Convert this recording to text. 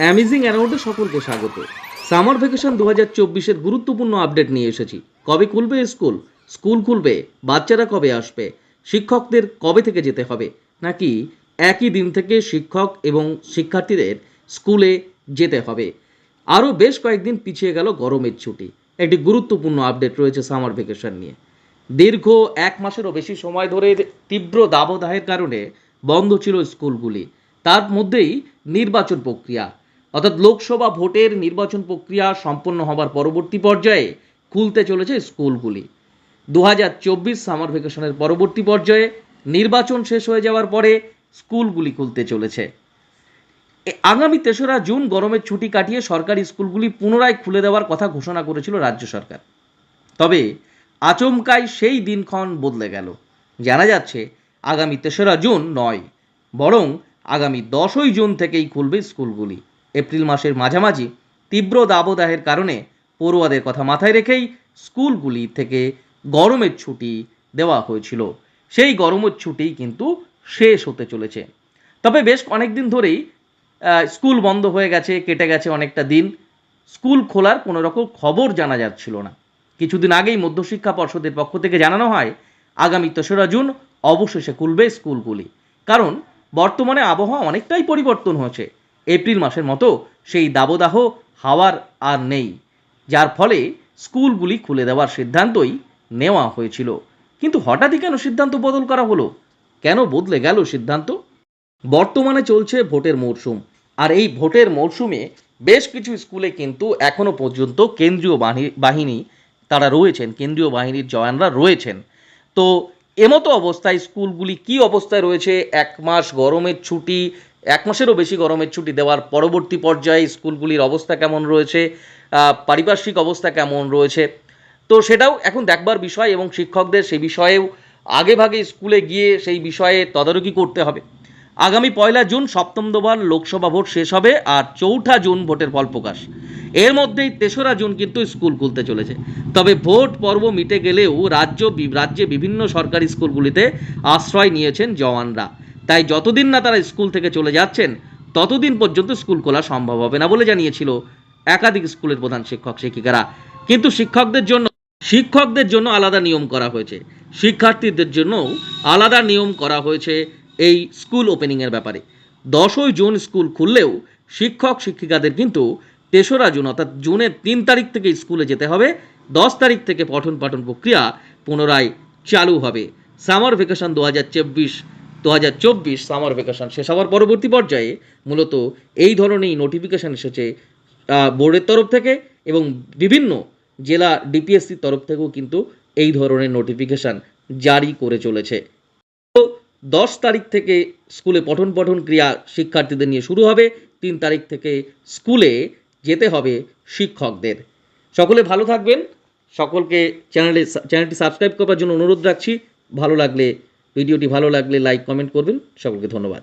Amazing অ্যারাউন্ডে সকলকে স্বাগত। Summer vacation দু হাজার চব্বিশের গুরুত্বপূর্ণ আপডেট নিয়ে এসেছি। কবে খুলবে স্কুল? স্কুল খুলবে? বাচ্চারা কবে আসবে? শিক্ষকদের কবে থেকে যেতে হবে? নাকি একই দিন থেকে শিক্ষক এবং শিক্ষার্থীদের স্কুলে যেতে হবে? আরও বেশ কয়েকদিন পিছিয়ে গেল গরমের ছুটি। একটি গুরুত্বপূর্ণ আপডেট রয়েছে সামার ভ্যাকেশন নিয়ে। দীর্ঘ এক মাসেরও বেশি সময় ধরে তীব্র দাবদাহের কারণে বন্ধ ছিল স্কুলগুলি। তার মধ্যেই নির্বাচন প্রক্রিয়া। অর্থাৎ লোকসভা ভোটের নির্বাচন প্রক্রিয়া সম্পন্ন হবার পরবর্তী পর্যায়ে খুলতে চলেছে স্কুলগুলি। দু হাজার চব্বিশ সামার ভ্যাকেশনের পরবর্তী পর্যায়ে নির্বাচন শেষ হয়ে যাওয়ার পরে স্কুলগুলি খুলতে চলেছে। আগামী তেসরা জুন গরমের ছুটি কাটিয়ে সরকারি স্কুলগুলি পুনরায় খুলে দেওয়ার কথা ঘোষণা করেছিল রাজ্য সরকার। তবে আচমকাই সেই দিনক্ষণ বদলে গেল। জানা যাচ্ছে, আগামী তেসরা জুন নয়, বরং আগামী দশই জুন থেকেই খুলবে স্কুলগুলি। এপ্রিল মাসের মাঝামাঝি তীব্র দাবদাহের কারণে পড়ুয়াদের কথা মাথায় রেখেই স্কুলগুলি থেকে গরমের ছুটি দেওয়া হয়েছিল। সেই গরমের ছুটি কিন্তু শেষ হতে চলেছে। তবে বেশ অনেক দিন ধরেই স্কুল বন্ধ হয়ে গেছে, কেটে গেছে অনেকটা দিন। স্কুল খোলার কোনো রকম খবর জানা যাচ্ছিল না। কিছুদিন আগেই মধ্যশিক্ষা পর্ষদের পক্ষ থেকে জানানো হয়, আগামী তেসরা জুন অবশেষে খুলবে স্কুলগুলি। কারণ বর্তমানে আবহাওয়া অনেকটাই পরিবর্তন হয়েছে। এপ্রিল মাসের মতো সেই দাবদাহ হাওয়ার আর নেই। যার ফলে স্কুলগুলি খুলে দেওয়ার সিদ্ধান্তই নেওয়া হয়েছিল। কিন্তু হঠাৎই কেন সিদ্ধান্ত বদল করা হলো? কেন বদলে গেল সিদ্ধান্ত? বর্তমানে চলছে ভোটের মরশুম আর এই ভোটের মরশুমে বেশ কিছু স্কুলে কিন্তু এখনও পর্যন্ত কেন্দ্রীয় বাহি- বাহিনী তারা রয়েছেন, কেন্দ্রীয় বাহিনীর জওয়ানরা রয়েছেন। তো এমতো অবস্থায় স্কুলগুলি কি অবস্থায় রয়েছে? এক মাস গরমের ছুটি এক মাসেরও বেশি গরমের ছুটি দেওয়ার পরবর্তী পর্যায়ে স্কুলগুলির অবস্থা কেমন রয়েছে? পারিপার্শ্বিক অবস্থা কেমন রয়েছে? তো সেটাও এখন দেখবার বিষয় এবং শিক্ষকদের সেই বিষয়েও আগে ভাগে স্কুলে গিয়ে সেই বিষয়ে তদারকি করতে হবে। আগামী পয়লা জুন সপ্তম দোবার লোকসভা ভোট শেষ হবে আর চৌঠা জুন ভোটের ফল প্রকাশ। এর মধ্যেই তেসরা জুন কিন্তু স্কুল খুলতে চলেছে। তবে ভোট পর্ব মিটে গেলেও রাজ্য রাজ্যে বিভিন্ন সরকারি স্কুলগুলিতে আশ্রয় নিয়েছেন জওয়ানরা। তাই যতদিন না তারা স্কুল থেকে চলে যাচ্ছেন, ততদিন পর্যন্ত স্কুল খোলা সম্ভব হবে না বলে জানিয়েছিল একাধিক স্কুলের প্রধান শিক্ষক, শিক্ষিকারা। কিন্তু শিক্ষকদের জন্য শিক্ষকদের জন্য আলাদা নিয়ম করা হয়েছে। শিক্ষার্থীদের জন্যও আলাদা নিয়ম করা হয়েছে এই স্কুল ওপেনিংয়ের ব্যাপারে। দশই জুন স্কুল খুললেও শিক্ষক, শিক্ষিকাদের কিন্তু তেসরা জুন, অর্থাৎ জুনের তিন তারিখ থেকে স্কুলে যেতে হবে। দশ তারিখ থেকে পঠন পাঠন প্রক্রিয়া পুনরায় চালু হবে। সামার ভেকেশন দু হাজার চব্বিশ দু হাজার চব্বিশ সামার ভেকেশন শেষ হওয়ার পরবর্তী পর্যায়ে মূলত এই ধরনেরই নোটিফিকেশন এসেছে বোর্ডের তরফ থেকে এবং বিভিন্ন জেলা ডিপিএসসির তরফ থেকেও কিন্তু এই ধরনের নোটিফিকেশন জারি করে চলেছে। তো দশ তারিখ থেকে স্কুলে পঠন পঠন ক্রিয়া শিক্ষার্থীদের নিয়ে শুরু হবে, তিন তারিখ থেকে স্কুলে যেতে হবে শিক্ষকদের। সকলে ভালো থাকবেন, সকলকে চ্যানেলে, চ্যানেলটি সাবস্ক্রাইব করার জন্য অনুরোধ রাখছি, ভালো লাগলে ভিডিওটি ভালো লাগলে লাইক কমেন্ট করবেন। সকলকে ধন্যবাদ।